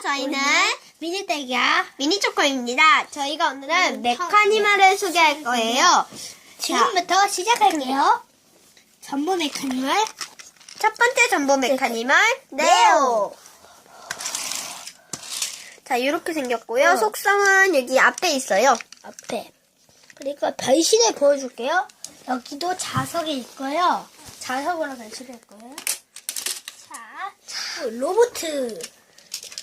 저희는 미니 딸기야. 미니 초코입니다. 저희가 오늘은 메카니멀을 소개할 거예요. 지금부터 시작할게요. 전보 메카니멀. 첫 번째 전보 메카니멀 네오. 자, 이렇게 생겼고요. 어. 속성은 여기 앞에 있어요. 앞에. 그리고 변신을 보여줄게요. 여기도 자석이 있고요. 자석으로 변신할 거예요. 자, 로보트.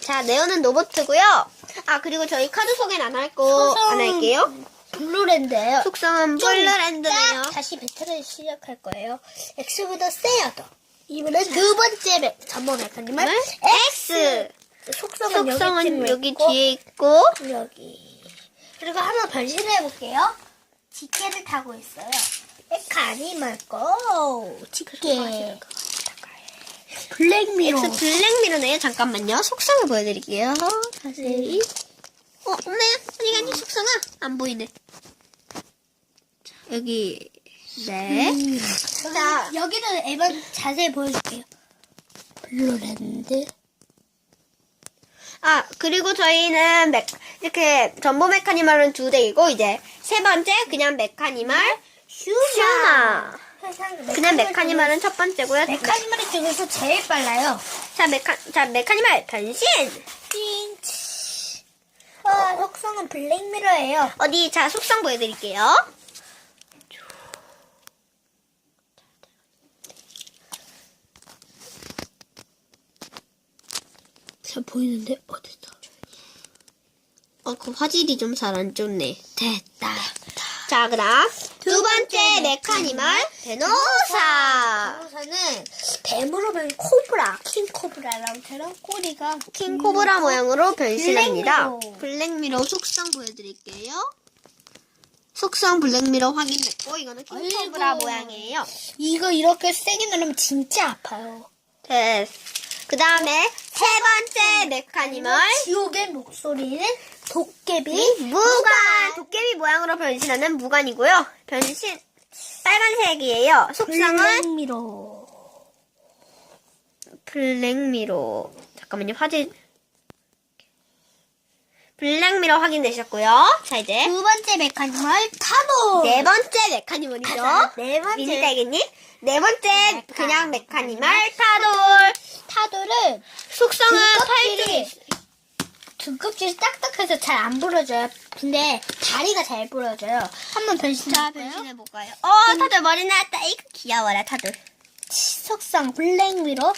자, 네오는 로보트고요. 아, 그리고 저희 카드 소개는 안 할거 속성- 안 할게요. 블루랜드예요. 속성은 좀 블루랜드네요. 이따 다시 배틀을 시작할 거예요. X보다 세요 더. 이번엔 두 번째 메, 전보 메카니멀 X. 속성은, 속성은 여기 있고, 뒤에 있고 여기. 그리고 한번 변신을 해볼게요. 지게를 타고 있어요. 메카니멀 고! 지게. 블랙미러. X 블랙미러네요. 잠깐만요. 속성을 보여드릴게요. 자세히. 어, 없네. 어디 가니 속성아? 안 보이네. 자, 여기. 네. 음. 자. 자, 여기는 앨범 자세히 보여줄게요. 블루랜드. 아, 그리고 저희는 메, 이렇게 전보 메카니멀은 두 대이고, 이제 세 번째 그냥 메카니멀 슈마. 세상 그냥 메카니멀은 첫 번째고요. 메카니멀이 중에서 제일 빨라요. 자, 메카, 자, 메카니멀 변신! 핑치. 와, 속성은 블랙미러예요. 어디, 자, 속성 보여드릴게요. 잘 보이는데 어딨어? 어, 그 화질이 좀 잘 안 좋네. 됐다. 자, 그 다음. 두 번째 메카니멀 베노사. 우선은 뱀으로 변 코브라, 킹 코브라랑처럼 꼬리가 킹코브라 모양으로 변신합니다. 블랙미러. 블랙미러 속성 보여드릴게요. 속성 블랙미러 확인됐고, 이거는 킹코브라 아이고. 모양이에요. 이거 이렇게 세게 누르면 진짜 아파요. 됐. 그 다음에 세 번째 메카니멀 지옥의 목소리는 도깨비 무관. 도깨비 모양으로 변신하는 무관이고요. 변신 빨간색이에요. 속성은 블랙미러. 블랙미러. 잠깐만요. 화질. 블랙미러 확인되셨고요. 자, 이제 두 번째 메카니멀 타도. 네 번째 메카니멀이죠. 네 번째 미니딸기님. 네 번째 메카. 그냥 메카니멀 타 돌. 타도는 속성은 등껍질이 팔뚝. 등껍질이 딱딱해서 잘 안 부러져요. 근데 다리가 잘 부러져요. 한번 변신 자, 해볼까요? 변신해 볼까요? 어, 타돌 머리 나왔다. 이거 귀여워라, 타돌. 속성 블랙미러.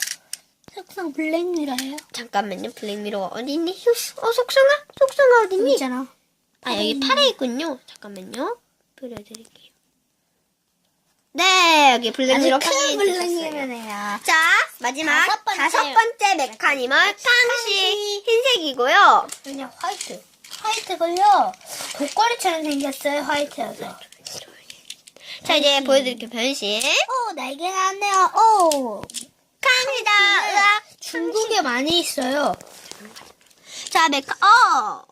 속성 블랙미러예요. 잠깐만요. 블랙미러가 어디 있니? 속- 어, 속성아? 속성아 어디 있니? 있잖아. 아, 여기 팔에 있군요. 잠깐만요. 보여드릴게요. 네, 여기 아주 큰. 블랙미러네요. 자, 마지막 다섯 번째. 다섯 번째 메카니멀 탕시 흰색이고요. 그냥 화이트. 화이트걸요. 독거리처럼 생겼어요. 화이트여서. 자, 이제 보여드릴게요. 변신. 오 날개 나왔네요. 오 갑니다. 으악. 중국에 많이 있어요. 자, 메카, 어!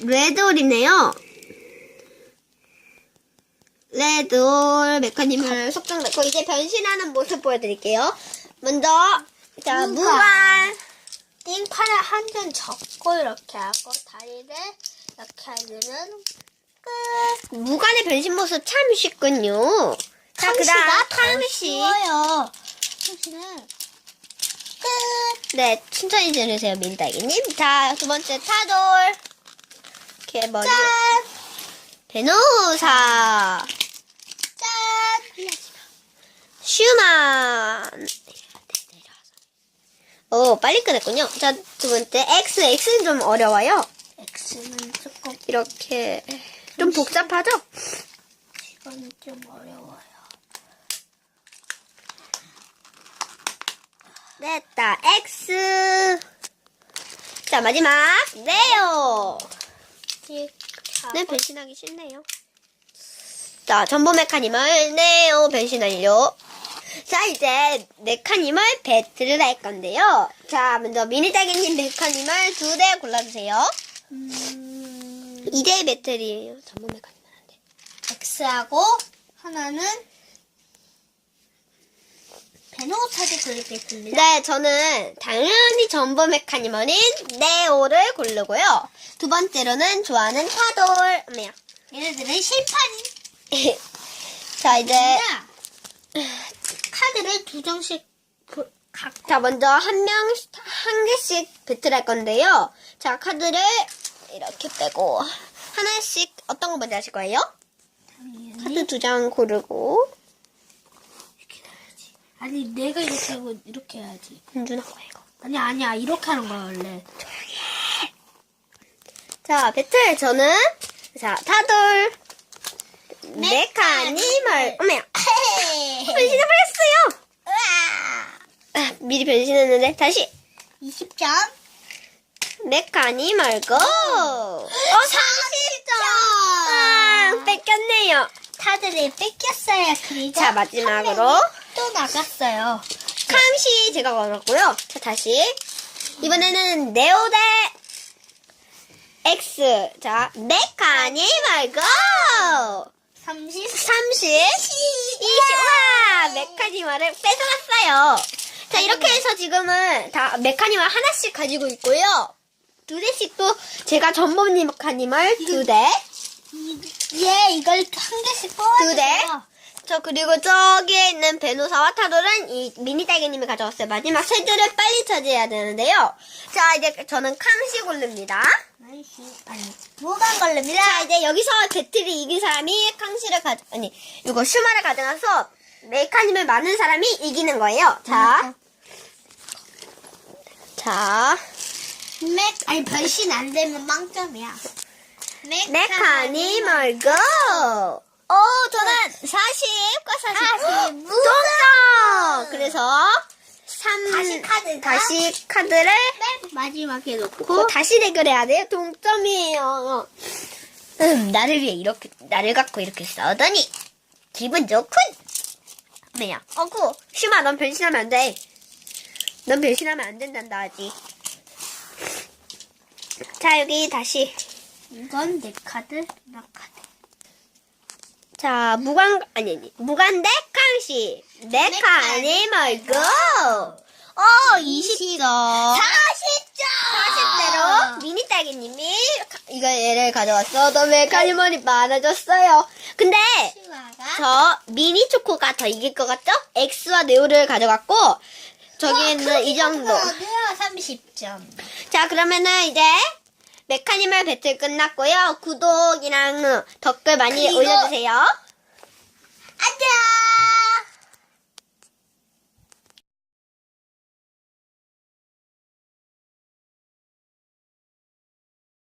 레드홀이네요. 레드홀 메카니멀 속성됐고, 이제 변신하는 모습 보여드릴게요. 먼저, 자, 무관. 무관. 띵판을 한점 접고 이렇게 하고 다리를 이렇게 하면은 끝. 무관의 변신 모습 참 쉽군요. 자, 그 다음, 탕시. 쉬워요. 탕시는 끝. 네, 천천히 들으세요, 민다기님. 자, 두 번째 타돌. 이렇게 머리. 짠. 베노사. 짠. 슈만. 오, 빨리 끝냈군요. 자, 두 번째, X. X는 좀 어려워요. X는 조금 이렇게. 좀 복잡하죠? 이거는 좀 어려워요. 됐다. X. 자, 마지막. 네요. 네, 변신하기 싫네요. 자, 전보 메카니멀 네오 변신 완료. 자, 이제 메카니멀 배틀을 할 건데요. 자, 먼저 미니딸기님 메카니멀 두대 골라주세요. 음, 2대 배틀이에요. 전보 메카니멀한테. X하고 하나는 베노사를 고르겠습니다. 네, 저는 당연히 전보 메카니머인 네오를 고르고요. 두 번째로는 좋아하는 타돌. 어머야. 얘네들은 실판이. 자, 이제 카드를 두 장씩 보- 갖고. 자, 먼저 한 명, 한 개씩 배틀할 건데요. 자, 카드를 이렇게 빼고, 하나씩 어떤 거 먼저 하실 거예요? 카드 두 장 고르고, 이렇게 해야지. 아니, 내가 이렇게 하고 이렇게 해야지. 은준아 거야, 이거. 아니, 아니야. 이렇게 하는 거야, 원래. 자, 배틀, 저는, 자, 타돌, 메카니멀, 어머야, 변신해 버렸어요! 아, 미리 변신했는데, 다시, 20점. 메카니멀 고! 어, 30점! 아, 뺏겼네요. 카드를 뺏겼어요, 그리고. 자, 마지막으로. 한 명이 또 나갔어요. 캄시 제가 걸었고요. 자, 다시. 이번에는 네오 대 X. 자, 메카니멀 고! 30. 30, 20, 와! 메카니멀을 뺏어갔어요. 자, 이렇게 해서 지금은 다 메카니멀 하나씩 가지고 있고요. 두 대씩 또 제가 전범 메카니멀 두 대. 얘 이걸 한 개씩 뽑아주세요. 두 대. 저 그리고 저기에 있는 베노사와 타돌은 이 미니 딸기님이 가져왔어요. 마지막 세 줄을 빨리 차지해야 되는데요. 자, 이제 저는 캄시 고릅니다. 아니, 무관 걸립니다. 자, 이제 여기서 배틀이 이긴 사람이 캉시를 가져, 아니, 이거 슈마를 가져가서 메카님을 많은 사람이 이기는 거예요. 자, 자, 맥, 아니, 변신 안 되면 빵점이야. 메카니멀 고! 어, 저는 40과 40. 40. 동점! 그래서 3, 다시 카드가? 다시 카드를 맨 마지막에 놓고. 고 다시 대결해야 돼요. 동점이에요. 음, 나를 위해 이렇게, 나를 갖고 이렇게 싸우다니. 기분 좋군. 뭐야? 어구, 심아, 넌 변신하면 안 돼. 넌 변신하면 안 된단다, 아직. 자, 여기 다시. 이건 내 카드, 나 카드. 자, 무관, 아니, 아니, 무관대 캉시. 네카니멀 고! 어, 20점. 40점! 40대로 미니 딸기님이 이거 얘를 가져왔어. 너 메카니멀이 많아졌어요. 근데. 저 미니 초코가 더 이길 것 같죠? X와 네오를 가져갔고 저기는 이 정도. 30점. 자 그러면은 이제 메카니멀 배틀 끝났고요. 구독이랑 댓글 많이 그리고- 올려주세요. 안녕!